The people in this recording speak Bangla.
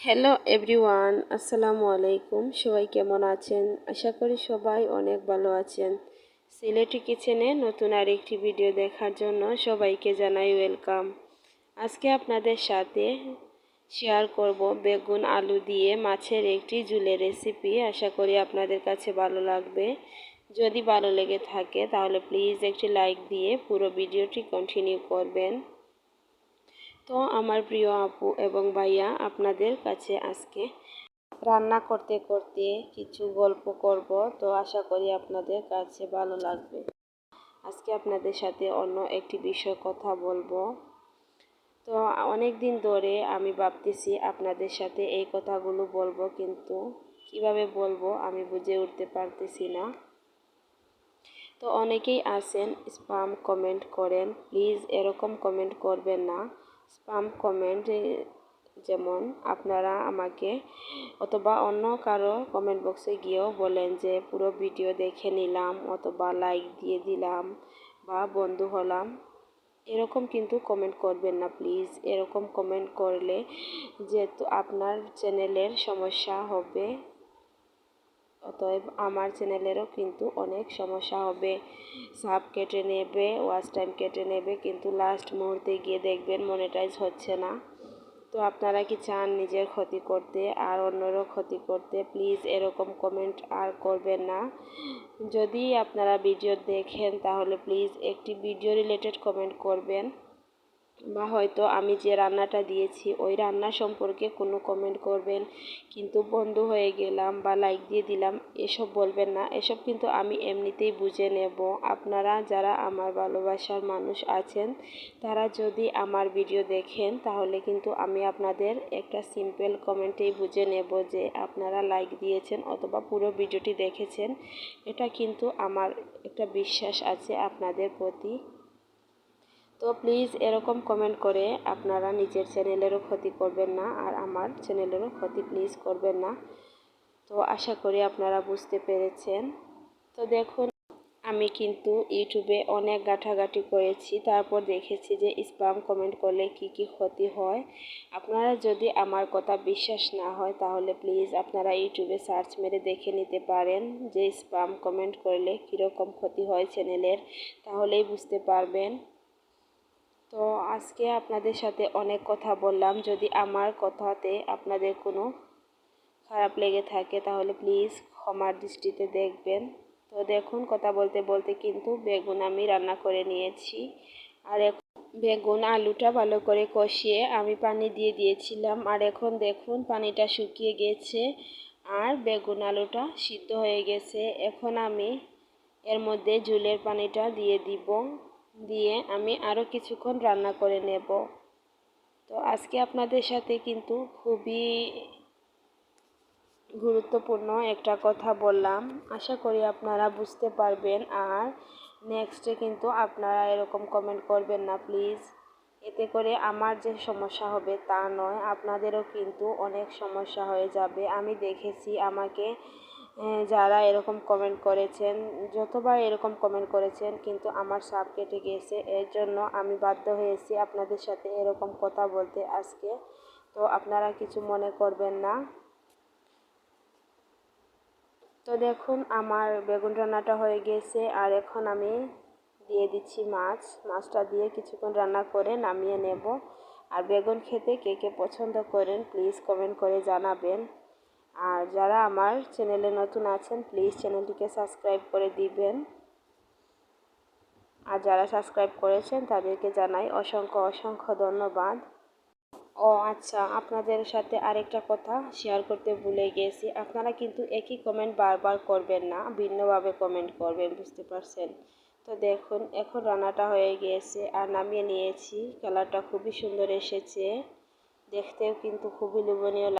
হ্যালো এভরিওয়ান আসসালামু আলাইকুম সবাই কেমন আছেন? আশা করি সবাই অনেক ভালো আছেন। সিলেটি কিচেনে নতুন আরেকটি ভিডিও দেখার জন্য সবাইকে জানাই ওয়েলকাম আজকে আপনাদের সাথে শেয়ার করব বেগুন আলু দিয়ে মাছের একটি জুলের রেসিপি আশা করি আপনাদের কাছে ভালো লাগবে। যদি ভালো লেগে থাকে, তাহলে প্লিজ একটি লাইক দিয়ে পুরো ভিডিওটি কন্টিনিউ করবেন। তো আমার প্রিয় আপু এবং ভাইয়া আপনাদের কাছে আজকে রান্না করতে করতে কিছু গল্প করব, তো আশা করি আপনাদের কাছে ভালো লাগবে। আজকে আপনাদের সাথে অন্য একটি বিষয় কথা বলব। তো অনেক দিন ধরে আমি ভাবতেছি আপনাদের সাথে এই কথাগুলো বলব, কিন্তু কীভাবে বলব আমি বুঝে উঠতে পারতেছি না। তো অনেকেই আছেন, স্পাম কমেন্ট করেন, প্লিজ এরকম কমেন্ট করবেন না। স্পাম কমেন্ট যেমন আপনারা আমাকে অথবা অন্য কারও কমেন্ট বক্সে গিয়েও বলেন যে পুরো ভিডিও দেখে নিলাম অথবা লাইক দিয়ে দিলাম বা বন্ধু হলাম। এরকম কিন্তু কমেন্ট করবেন না প্লিজ এরকম কমেন্ট করলে যেহেতু আপনার চ্যানেলের সমস্যা হবে। অতএব আমার চ্যানেলেরও কিন্তু অনেক সমস্যা হবে। সাব কেটে নেবে, ওয়াচ টাইম কেটে নেবে, কিন্তু লাস্ট মুহূর্তে গিয়ে দেখবেন মনিটাইজ হচ্ছে না। তো আপনারা কি চান নিজের ক্ষতি করতে আর অন্যরও ক্ষতি করতে? প্লিজ এরকম কমেন্ট আর করবেন না। যদি আপনারা ভিডিও দেখেন, তাহলে প্লিজ একটি ভিডিও রিলেটেড কমেন্ট করবেন। বা হয়তো আমি যে রান্নাটা দিয়েছি, ওই রান্না সম্পর্কে কোনো কমেন্ট করবেন। কিন্তু বন্ধু হয়ে গেলাম বা লাইক দিয়ে দিলাম, এসব বলবেন না। এসব কিন্তু আমি এমনিতেই বুঝে নেব। আপনারা যারা আমার ভালোবাসার মানুষ আছেন, তারা যদি আমার ভিডিও দেখেন, তাহলে কিন্তু আমি আপনাদের একটা সিম্পল কমেন্টেই বুঝে নেব যে আপনারা লাইক দিয়েছেন অথবা পুরো ভিডিওটি দেখেছেন। এটা কিন্তু আমার একটা বিশ্বাস আছে আপনাদের প্রতি। তো প্লিজ এরকম কমেন্ট করে আপনারা নিজের চ্যানেলেরও ক্ষতি করবেন না আর আমার চ্যানেলেরও ক্ষতি প্লিজ করবেন না। তো আশা করি আপনারা বুঝতে পেরেছেন। তো দেখুন, আমি কিন্তু ইউটিউবে অনেক গাঠাগাঠি করেছি। তারপর দেখেছি যে স্পাম কমেন্ট করলে কি কি ক্ষতি হয়। আপনারা যদি আমার কথা বিশ্বাস না হয়, তাহলে প্লিজ আপনারা ইউটিউবে সার্চ মেরে দেখে নিতে পারেন যে স্পাম কমেন্ট করলে কীরকম ক্ষতি হয় চ্যানেলের তাহলেই বুঝতে পারবেন। তো আজকে আপনাদের সাথে অনেক কথা বললাম। যদি আমার কথাতে আপনাদের কোনো খারাপ লেগে থাকে, তাহলে প্লিজ ক্ষমার দৃষ্টিতে দেখবেন। তো দেখুন, কথা বলতে বলতে কিন্তু বেগুন আমি রান্না করে নিয়েছি। আর এখন বেগুন আলুটা ভালো করে কষিয়ে আমি পানি দিয়ে দিয়েছিলাম। আর এখন দেখুন, পানিটা শুকিয়ে গেছে আর বেগুন আলুটা সিদ্ধ হয়ে গেছে। এখন আমি এর মধ্যে জুলের পানিটা দিয়ে দিব। দিয়ে আমি আরও কিছুক্ষণ রান্না করে নেব। তো আজকে আপনাদের সাথে কিন্তু খুবই গুরুত্বপূর্ণ একটা কথা বললাম। আশা করি আপনারা বুঝতে পারবেন। আর নেক্সটে কিন্তু আপনারা এরকম কমেন্ট করবেন না প্লিজ এতে করে আমার যে সমস্যা হবে তা নয়, আপনাদেরও কিন্তু অনেক সমস্যা হয়ে যাবে। আমি দেখেছি আমাকে যারা এরকম কমেন্ট করেছেন, যতবার এরকম কমেন্ট করেছেন, কিন্তু আমার সাপ কেটে গিয়েছে এর জন্য আমি বাধ্য হয়েছি আপনাদের সাথে এরকম কথা বলতে আজকে। তো আপনারা কিছু মনে করবেন না। তো দেখুন, আমার বেগুন রান্নাটা হয়ে গেছে, আর এখন আমি দিয়ে দিচ্ছি মাছ। মাছটা দিয়ে কিছুক্ষণ রান্না করে নামিয়ে নেব। আর বেগুন খেতে কে কে পছন্দ করেন প্লিজ কমেন্ট করে জানাবেন। আর যারা আমার চ্যানেলে নতুন আছেন প্লিজ চ্যানেলটিকে সাবস্ক্রাইব করে দিবেন। আর যারা সাবস্ক্রাইব করেছেন, তাদেরকে জানাই অসংখ্য অসংখ্য ধন্যবাদ। ও আচ্ছা আপনাদের সাথে আরেকটা কথা শেয়ার করতে ভুলে গেছি। আপনারা কিন্তু একই কমেন্ট বারবার করবেন না, ভিন্নভাবে কমেন্ট করবেন, বুঝতে পারছেন? তো দেখুন, এখন রান্নাটা হয়ে গিয়েছে আর নামিয়ে নিয়েছি। কালারটা খুবই সুন্দর এসেছে। দেখতেও কিন্তু খুবই লোভনীয়